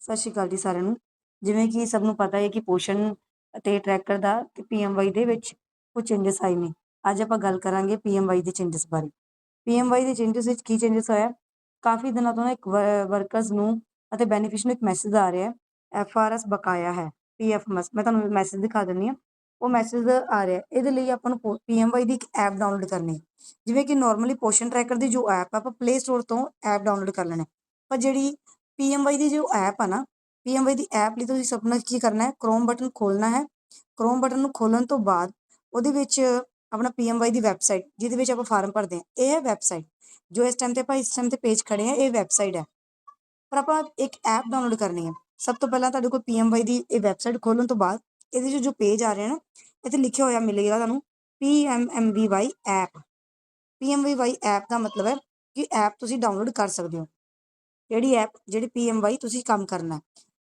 ਸਤਿ ਸ਼੍ਰੀ ਅਕਾਲ ਜੀ ਸਾਰਿਆਂ ਨੂੰ। ਜਿਵੇਂ ਕਿ ਸਭ ਨੂੰ ਪਤਾ ਹੈ ਕਿ ਪੋਸ਼ਣ ਅਤੇ ਟਰੈਕਰ ਦਾ ਪੀਐਮਵਾਈ ਦੇ ਵਿੱਚ ਕੁਝ ਚੇਂਜਸ ਆਏ ਨੇ। ਅੱਜ ਆਪਾਂ ਗੱਲ ਕਰਾਂਗੇ ਪੀਐਮਵਾਈ ਦੇ ਚੇਂਜਸ ਬਾਰੇ। ਪੀਐਮਵਾਈ ਦੇ ਚੇਂਜਸ ਵਿੱਚ ਕੀ ਚੇਂਜਸ ਹੋਇਆ? ਕਾਫੀ ਦਿਨਾਂ ਤੋਂ ਇੱਕ ਵਰਕਰਸ ਨੂੰ ਅਤੇ ਬੈਨੀਫਿਸ਼ੀਅਰੀ ਨੂੰ ਇੱਕ ਮੈਸੇਜ ਆ ਰਿਹਾ ਹੈ। ਐਫਆਰਐਸ ਬਕਾਇਆ ਹੈ। ਪੀਐਫ ਮੈਂ ਤੁਹਾਨੂੰ ਮੈਸੇਜ ਦਿਖਾ ਦਿੰਨੀ ਆ ਉਹ ਮੈਸੇਜ ਆ ਰਿਹਾ ਇਹਦੇ ਲਈ ਆਪਾਂ ਨੂੰ ਪੀਐਮਵਾਈ ਦੀ ਇੱਕ ਐਪ ਡਾਊਨਲੋਡ ਕਰਨੀ ਜਿਵੇਂ ਕਿ ਨਾਰਮਲੀ ਪੋਸ਼ਨ ਟਰੈਕਰ ਦੀ ਜੋ ਐਪ ਆ ਆਪਾਂ ਪਲੇ ਸਟੋਰ ਤੋਂ ਐਪ ਡਾਊਨਲੋਡ ਕਰ ਲੈਣਾ ਪਰ ਜਿਹੜੀ ਪੀਐਮਵਾਈ ਦੀ ਜੋ ਐਪ ਆ ਨਾ ਪੀਐਮਵਾਈ ਦੀ ਐਪ ਲਈ ਤੁਸੀਂ ਸਭ ਕੀ ਕਰਨਾ ਹੈ? ਕ੍ਰੋਮ ਬਟਨ ਖੋਲਣਾ ਹੈ। ਕ੍ਰੋਮ ਬਟਨ ਨੂੰ ਖੋਲਣ ਤੋਂ ਬਾਅਦ ਉਹਦੇ ਵਿੱਚ ਆਪਣਾ ਪੀਐਮਵਾਈ ਦੀ ਵੈਬਸਾਈਟ ਜਿਹਦੇ ਵਿੱਚ ਆਪਾਂ ਫਾਰਮ ਭਰਦੇ ਹਾਂ, ਇਹ ਹੈ ਵੈਬਸਾਈਟ ਜੋ ਇਸ ਟਾਈਮ ਤੇ ਆਪਾਂ ਇਸ ਟਾਈਮ ਤੇ ਪੇਜ ਖੜੇ ਆ ਇਹ ਵੈਬਸਾਈਟ ਹੈ। ਪਰ ਆਪਾਂ ਇੱਕ ਐਪ ਡਾਊਨਲੋਡ ਕਰਨੀ ਹੈ। ਸਭ ਤੋਂ ਪਹਿਲਾਂ ਤੁਹਾਡੇ ਕੋਲ ਪੀਐਮਵਾਈ ਦੀ ਇਹ ਵੈਬਸਾਈਟ ਖੋਲਣ ਤੋਂ ਬਾਅਦ ਇਹਦੇ 'ਚ ਜੋ ਪੇਜ ਆ ਰਿਹਾ ਨਾ, ਇੱਥੇ ਲਿਖਿਆ ਹੋਇਆ ਮਿਲੇਗਾ ਤੁਹਾਨੂੰ ਪੀਐਮਐਮਵੀਵਾਈ ਐਪ ਪੀਐਮਵੀਵਾਈ ਐਪ ਦਾ ਮਤਲਬ ਹੈ ਕਿ ਐਪ ਤੁਸੀਂ ਡਾਊਨਲੋਡ ਕਰ ਸਕਦੇ ਹੋ। ਜਿਹੜੀ ਐਪ ਜਿਹੜੀ ਪੀਐਮਵਾਈ ਤੁਸੀਂ ਕੰਮ ਕਰਨਾ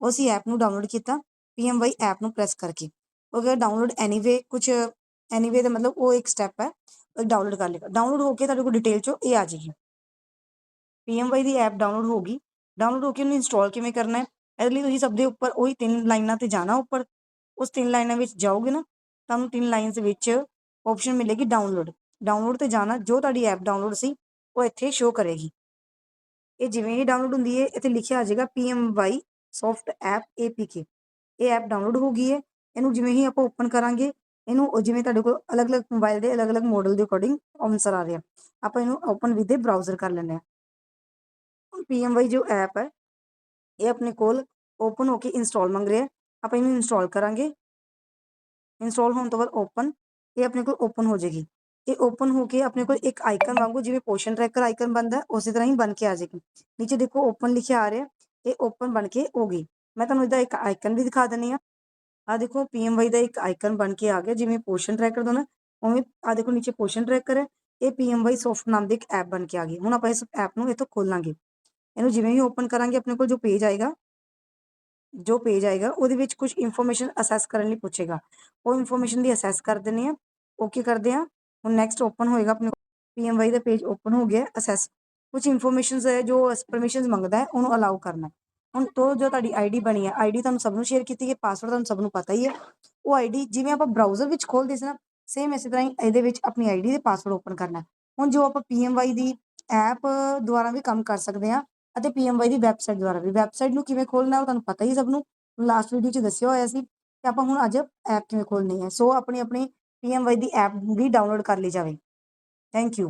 ਉਹ ਅਸੀਂ ਐਪ ਨੂੰ ਡਾਊਨਲੋਡ ਕੀਤਾ ਪੀਐਮਵਾਈ ਐਪ ਨੂੰ ਪ੍ਰੈਸ ਕਰਕੇ। ਉਹ ਕਹਿੰਦਾ ਡਾਊਨਲੋਡ ਐਨੀਵੇ ਕੁਝ ਐਨੀਵੇ ਦਾ ਮਤਲਬ ਉਹ ਇੱਕ ਸਟੈਪ ਹੈ, ਉਹ ਡਾਊਨਲੋਡ ਕਰ ਲੇਗਾ ਡਾਊਨਲੋਡ ਹੋ ਕੇ ਤੁਹਾਡੇ ਕੋਲ ਡਿਟੇਲ ਚੋਂ ਇਹ ਆ ਜਾਏਗੀ। ਪੀਐਮਵਾਈ ਦੀ ਐਪ ਡਾਊਨਲੋਡ ਹੋ ਗਈ। ਡਾਊਨਲੋਡ ਹੋ ਕੇ ਉਹਨੂੰ ਇੰਸਟਾਲ ਕਿਵੇਂ ਕਰਨਾ ਹੈ? ਇਹਦੇ ਲਈ ਤੁਸੀਂ ਸਭ ਦੇ ਉੱਪਰ ਉਹੀ ਤਿੰਨ ਲਾਈਨਾਂ ਤੇ ਜਾਣਾ ਉੱਪਰ। ਉਸ ਤਿੰਨ ਲਾਈਨਾਂ ਵਿੱਚ ਜਾਓਗੇ ਨਾ, ਤੁਹਾਨੂੰ ਤਿੰਨ ਲਾਈਨਸ ਵਿੱਚ ਆਪਸ਼ਨ ਮਿਲੇਗੀ ਡਾਊਨਲੋਡ ਡਾਊਨਲੋਡ ਤੇ ਜਾਣਾ, ਜੋ ਤੁਹਾਡੀ ਐਪ ਡਾਊਨਲੋਡ ਸੀ, ਉਹ ਇੱਥੇ ਸ਼ੋ ਕਰੇਗੀ। ਇਹ ਜਿਵੇਂ ਹੀ ਡਾਊਨਲੋਡ ਹੁੰਦੀ ਹੈ, ਇੱਥੇ ਲਿਖਿਆ ਆ ਜਾਏਗਾ ਪੀਐਮਵਾਈ ਸੌਫਟ ਐਪ ਏਪੀਕੇ ਇਹ ਐਪ ਡਾਊਨਲੋਡ ਹੋ ਗਈ ਹੈ, ਇਹਨੂੰ ਜਿਵੇਂ ਹੀ ਆਪਾਂ ਓਪਨ ਕਰਾਂਗੇ, ਇਹਨੂੰ ਜਿਵੇਂ ਤੁਹਾਡੇ ਕੋਲ ਅਲੱਗ-ਅਲੱਗ ਮੋਬਾਈਲ ਦੇ ਅਲੱਗ-ਅਲੱਗ ਮਾਡਲ ਦੇ ਅਕੋਰਡਿੰਗ ਆਨਸਰ ਆ ਰਿਹਾ ਆਪਾਂ ਇਹਨੂੰ ਓਪਨ ਵਿਦ ਦੇ ਬ੍ਰਾਊਜ਼ਰ ਕਰ ਲੈਂਦੇ ਆ। ਪੀਐਮਵਾਈ ਜੋ ਐਪ ਹੈ, ਇਹ ਆਪਣੇ ਕੋਲ ਓਪਨ ਹੋ ਕੇ ਇੰਸਟਾਲ ਮੰਗ ਰਿਹਾ ਆਪਾਂ ਇਹਨੂੰ ਇੰਸਟਾਲ ਕਰਾਂਗੇ। ਇੰਸਟਾਲ ਹੋਣ ਤੋਂ ਬਾਅਦ ਓਪਨ ਇਹ ਆਪਣੇ ਕੋਲ ਓਪਨ ਹੋ ਜਾਏਗੀ। ਇਹ ਓਪਨ ਹੋ ਕੇ ਆਪਣੇ ਕੋਲ ਇੱਕ ਆਈਕਨ ਵਾਂਗੂ ਜਿਵੇਂ ਪੋਸ਼ਨ ਟਰੈਕਰ ਆਈਕਨ ਬਣਦਾ, ਉਸੇ ਤਰ੍ਹਾਂ ਹੀ ਬਣ ਕੇ ਆ ਜਾਏਗੀ। ਨੀਚੇ ਦੇਖੋ ਓਪਨ ਲਿਖਿਆ ਆ ਰਿਹਾ, ਇਹ ਓਪਨ ਬਣ ਕੇ ਹੋ ਗਈ। ਮੈਂ ਤੁਹਾਨੂੰ ਇਹਦਾ ਇੱਕ ਆਈਕਨ ਵੀ ਦਿਖਾ ਦਿੰਨੀ ਆ ਆ ਦੇਖੋ ਪੀਐਮਵਾਈ ਦਾ ਇੱਕ ਆਈਕਨ ਬਣ ਕੇ ਆ ਗਿਆ, ਜਿਵੇਂ ਪੋਸ਼ਨ ਟਰੈਕਰ ਦਾ ਨਾ, ਉਵੇਂ ਆ ਦੇਖੋ ਨੀਚੇ ਪੋਸ਼ਨ ਟਰੈਕਰ ਹੈ, ਇਹ ਪੀਐਮਵਾਈ ਸੌਫਟ ਨਾਮ ਦੀ ਇੱਕ ਐਪ ਬਣ ਕੇ ਆ ਗਈ। ਹੁਣ ਆਪਾਂ ਇਸ ਐਪ ਨੂੰ ਇੱਥੋਂ ਖੋਲਾਂਗੇ। ਇਹਨੂੰ ਜਿਵੇਂ ਹੀ ਓਪਨ ਕਰਾਂਗੇ, ਆਪਣੇ ਕੋਲ ਜੋ ਪੇਜ ਆਏਗਾ, ਜੋ ਪੇਜ ਆਏਗਾ, ਉਹਦੇ ਵਿੱਚ ਕੁਝ ਇਨਫੋਰਮੇਸ਼ਨ ਅਸੈਸ ਕਰਨ ਲਈ ਪੁੱਛੇਗਾ। ਉਹ ਇਨਫੋਰਮੇਸ਼ਨ ਦੀ ਅਸੈਸ ਕਰ ਦਿੰਨੇ ਆ ਓਕੇ ਕਰਦੇ ਆ ਹੁਣ ਨੈਕਸਟ ਓਪਨ ਹੋਏਗਾ ਆਪਣੇ ਪੀਐਮਵਾਈ ਦਾ ਪੇਜ ਓਪਨ ਹੋ ਗਿਆ ਅਸੈਸ ਕੁਝ ਇਨਫੋਰਮੇਸ਼ਨਸ ਹੈ ਜੋ ਪਰਮਿਸ਼ਨਸ ਮੰਗਦਾ ਹੈ, ਉਹਨੂੰ ਅਲਾਉ ਕਰਨਾ ਹੁਣ ਤੋਂ ਜੋ ਤੁਹਾਡੀ ਆਈਡੀ ਬਣੀ ਹੈ ਆਈਡੀ ਤੁਹਾਨੂੰ ਸਭ ਨੂੰ ਸ਼ੇਅਰ ਕੀਤੀ ਹੈ ਪਾਸਵਰਡ ਤੁਹਾਨੂੰ ਸਭ ਨੂੰ ਪਤਾ ਹੀ ਹੈ। ਉਹ ਆਈਡੀ ਜਿਵੇਂ ਆਪਾਂ ਬਰਾਊਜ਼ਰ ਵਿੱਚ ਖੋਲਦੇ ਸੀ ਨਾ ਸੇਮ ਇਸੇ ਤਰ੍ਹਾਂ ਹੀ ਇਹਦੇ ਵਿੱਚ ਆਪਣੀ ਆਈਡੀ ਦੇ ਪਾਸਵਰਡ ਓਪਨ ਕਰਨਾ ਹੁਣ ਜੋ ਆਪਾਂ ਪੀਐਮਵਾਈ ਦੀ ਐਪ ਦੁਆਰਾ ਵੀ ਕੰਮ ਕਰ ਸਕਦੇ ਆ ਅਤੇ ਪੀਐਮਵਾਈ ਦੀ ਵੈਬਸਾਈਟ ਦੁਆਰਾ ਵੀ। ਵੈਬਸਾਈਟ ਨੂੰ ਕਿਵੇਂ ਖੋਲਣਾ ਉਹ ਤੁਹਾਨੂੰ ਪਤਾ ਹੀ ਸਭ ਨੂੰ। ਲਾਸਟ ਵੀਡੀਓ 'ਚ ਦੱਸਿਆ ਹੋਇਆ ਸੀ ਕਿ ਆਪਾਂ ਹੁਣ ਅੱਜ ਐਪ ਕਿਵੇਂ ਖੋਲਣੀ ਹੈ। ਸੋ ਆਪਣੀ ਆਪਣੀ ਪੀਐਮਵਾਈ ਦੀ ਐਪ ਵੀ ਡਾਊਨਲੋਡ ਕਰ ਲਈ ਜਾਵੇ। Thank you